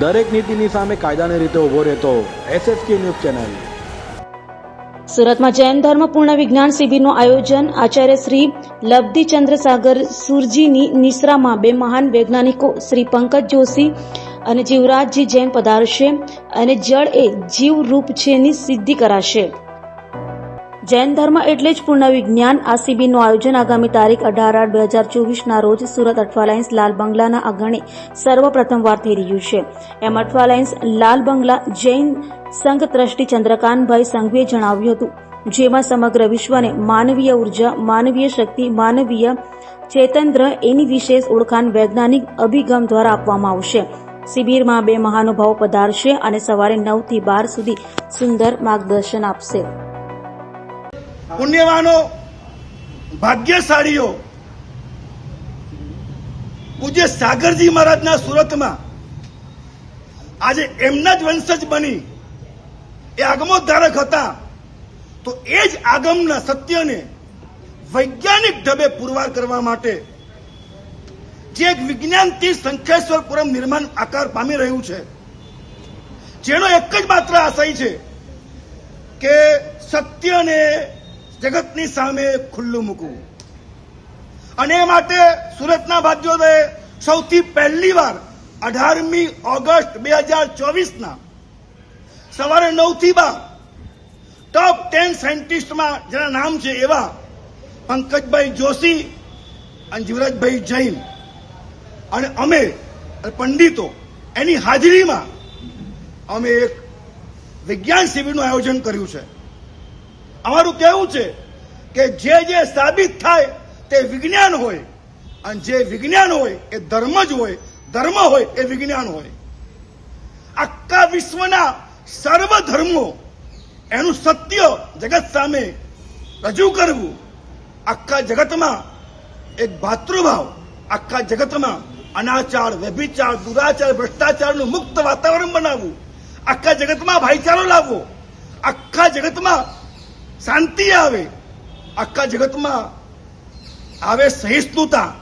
દરેક નીતિની સામે કાયદાની રીતે ઊભો રહેતો એસએસકે ન્યૂઝ ચેનલ. સુરતમાં જૈન ધર્મ પૂર્ણ વિજ્ઞાન શિબિરનું આયોજન. આચાર્ય શ્રી લબ્ધિચંદ્ર સાગર સુરજીની નિશ્રામાં બે મહાન વૈજ્ઞાનિકો શ્રી પંકજ જોશી અને જીવરાજજી જૈન પધારશે અને જળ એ જીવરૂપ છે છેની સિદ્ધિ કરાશે. જૈન ધર્મ એટલે જ પૂર્ણ વિજ્ઞાન આ શિબિરનું આયોજન આગામી તારીખ અઢાર આઠ બે હજાર ચોવીસના રોજ સુરત અઠવાલાઇન્સ લાલ બંગલાના અગણે સર્વપ્રથમવાર થઈ રહ્યું છે. એમ અઠવાલાઇન્સ લાલ બંગલા જૈન સંઘ ટ્રસ્ટી ચંદ્રકાંતભાઈ સંઘવીએ જણાવ્યું હતું, જેમાં સમગ્ર વિશ્વને માનવીય ઊર્જા, માનવીય શક્તિ, માનવીય ચેતંત્ર એની વિશેષ ઓળખાણ વૈજ્ઞાનિક અભિગમ દ્વારા આપવામાં આવશે. શિબિરમાં બે મહાનુભાવો પધારશે અને સવારે નવથી બાર સુધી સુંદર માર્ગદર્શન આપશે. પુણ્યવાનો, ભાગ્યશાળીઓ, પૂજ્ય સાગરજી મહારાજના સુરતમાં આજે એમના જ વંશજ બની, એ આગમોદ્ધારક હતા. તો એ જ આગમના સત્યને વૈજ્ઞાનિક ઢબે પુરવાર કરવા માટે જે એક વિજ્ઞાનથી શંખેશ્વરપુરમ નિર્માણ આકાર પામી રહ્યું છે, જેનો એક જ માત્ર આશય છે કે સત્યને જગતની સામે ખુલ્લું મૂકવું. અને માટે સુરતના ભાગ્યોદયે સૌથી પહેલી વાર અઢારમી ઓગસ્ટ બે હજાર ચોવીસના સવારે નવથી બાર ટોપ ટેન સાયન્ટિસ્ટમાં જેના નામ છે એવા પંકજભાઈ જોશી અને જીવરાજભાઈ જૈન અને અમે પંડિતો એની હાજરીમાં અમે એક વિજ્ઞાન શિબિરનું આયોજન કર્યું છે. અમારું કહેવું છે કે જે જે સાબિત થાય તે વિજ્ઞાન હોય અને જે વિજ્ઞાન હોય એ ધર્મ જ હોય. ધર્મ હોય એ વિજ્ઞાન હોય. આખા વિશ્વના સર્વ ધર્મો એનું સત્ય જગત સામે રજૂ કરવું આખા જગતમાં એક ભાતૃભાવ. આખા જગતમાં અનાચાર, વ્યભિચાર, દુરાચાર, ભ્રષ્ટાચારનું મુક્ત વાતાવરણ બનાવવું. આખા જગતમાં ભાઈચારો લાવવો. આખા જગતમાં શાંતિ આવે. આખા જગતમાં આવે સહિષ્ણુતા.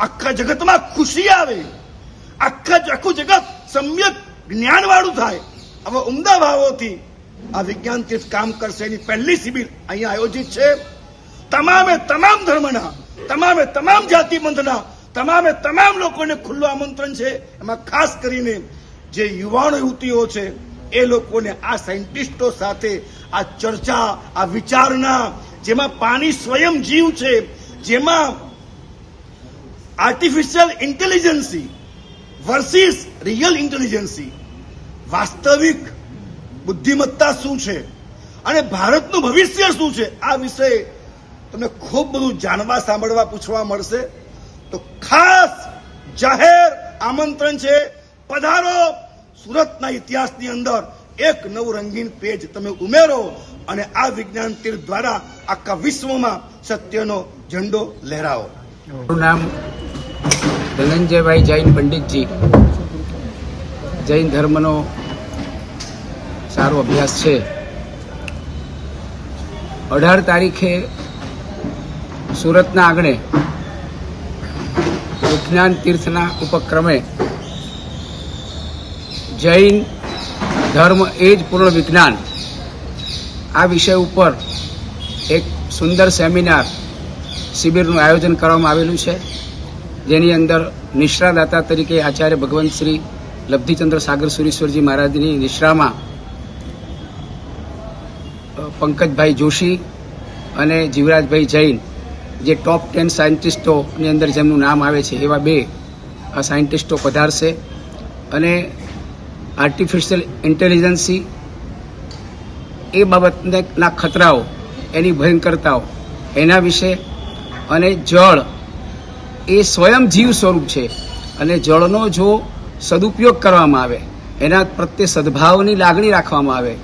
આખા જગતમાં ખુશી આવે. આખા આખું જગત સમ્યક જ્ઞાનવાળું થાય. આવા ઉમદા ભાવોથી આ વિજ્ઞાન તીર્થ કામ કરશે. એની પહેલી શિબિર અહીંયા આયોજિત છે. તમામે તમામ ધર્મના, તમામે તમામ જાતિ બંધના તમામે તમામ લોકોને ખુલ્લું આમંત્રણ છે. એમાં ખાસ કરીને જે યુવાન યુવતીઓ છે એ લોકોને આ સાયન્ટિસ્ટો સાથે આ ચર્ચા, આ વિચારણા, જેમાં પાણી સ્વયં જીવ છે, જેમાં artificial intelligence versus real intelligence વાસ્તવિક બુદ્ધિમત્તા શું છે અને ભારતનું ભવિષ્ય શું છે, આ વિષય તમને ખૂબ બધું જાણવા, સાંભળવા, પૂછવા મળશે. તો ખાસ જાહેર આમંત્રણ છે, પધારો! સુરતના ઇતિહાસની અંદર એક નવું રંગીન પેજ તમે ઉમેરો અને આ વિજ્ઞાન તીર્થ દ્વારા આખા વિશ્વમાં સત્યનો ઝંડો લહેરાવો. નામ ધનંજયભાઈ જૈન પંડિતજી. જૈન ધર્મનો સારો અભ્યાસ છે. અઢાર તારીખે સુરતના આંગણે વિજ્ઞાન તીર્થના ઉપક્રમે જૈન, ધર્મ એ જ પૂર્ણ વિજ્ઞાન આ વિષય ઉપર એક સુંદર સેમિનાર શિબિરનું આયોજન કરવામાં આવેલું છે. જેની અંદર નિશ્રાદાતા તરીકે આચાર્ય ભગવંત શ્રી લબ્ધિચંદ્ર સાગર સુરેશ્વરજી મહારાજની નિશ્રામાં પંકજભાઈ જોશી અને જીવરાજભાઈ જૈન, જે ટોપ ટેન સાયન્ટિસ્ટોની અંદર જેમનું નામ આવે છે એવા બે આ સાયન્ટિસ્ટો પધારશે. અને આર્ટિફિશિયલ ઇન્ટેલિજન્સી એ બાબતના ખતરાઓ, એની ભયંકરતાઓ, એના વિશે અને જળ એ સ્વયં જીવ સ્વરૂપ છે. અને જળનો જો સદુપયોગ કરવામાં આવે, એના પ્રત્યે સદભાવની લાગણી રાખવામાં આવે.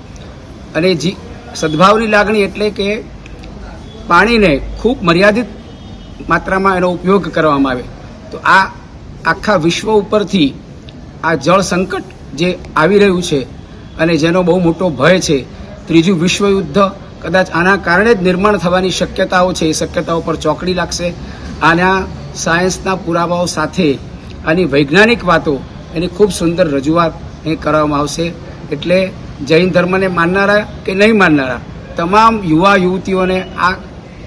અને જી, સદભાવની લાગણી એટલે કે પાણીને ખૂબ મર્યાદિત માત્રામાં એનો ઉપયોગ કરવામાં આવે. તો આ આખા વિશ્વ ઉપરથી આ જળ સંકટ જે આવી રહ્યું છે અને જેનો બહુ મોટો ભય છે. ત્રીજું વિશ્વયુદ્ધ કદાચ આના કારણે જ નિર્માણ થવાની શક્યતાઓ છે. એ શક્યતાઓ પર ચોકડી લાગશે. આના સાયન્સના પુરાવાઓ સાથે આની વૈજ્ઞાનિક વાતો એની ખૂબ સુંદર રજૂઆત અહીં કરવામાં આવશે. એટલે જૈન ધર્મને માનનારા કે નહીં માનનારા, તમામ યુવા યુવતીઓને આ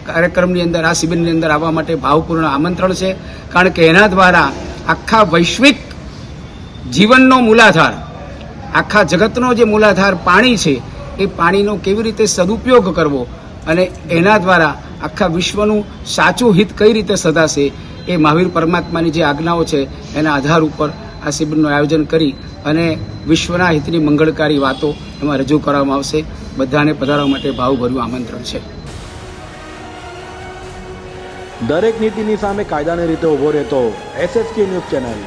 કાર્યક્રમની અંદર, આ શિબિરની અંદર આવવા માટે ભાવપૂર્ણ આમંત્રણ છે. કારણ કે એના દ્વારા આખા વૈશ્વિક જીવનનો મૂલાધાર. આખા જગતનો જે મૂલાધાર પાણી છે, એ પાણીનો કેવી રીતે સદુપયોગ કરવો અને એના દ્વારા આખા વિશ્વનું સાચું હિત કઈ રીતે સદાશે એ મહાવીર પરમાત્માની જે આજ્ઞાઓ છે, એના આધાર ઉપર આ શિબિરનું આયોજન કરી અને વિશ્વના હિતની મંગળકારી વાતો એમાં રજૂ કરવામાં આવશે. બધાને પધારવા માટે ભાવભર્યું આમંત્રણ છે. દરેક નીતિની સામે કાયદાની રીતે ઊભો રહેતો એસએસકે ન્યૂઝ ચેનલ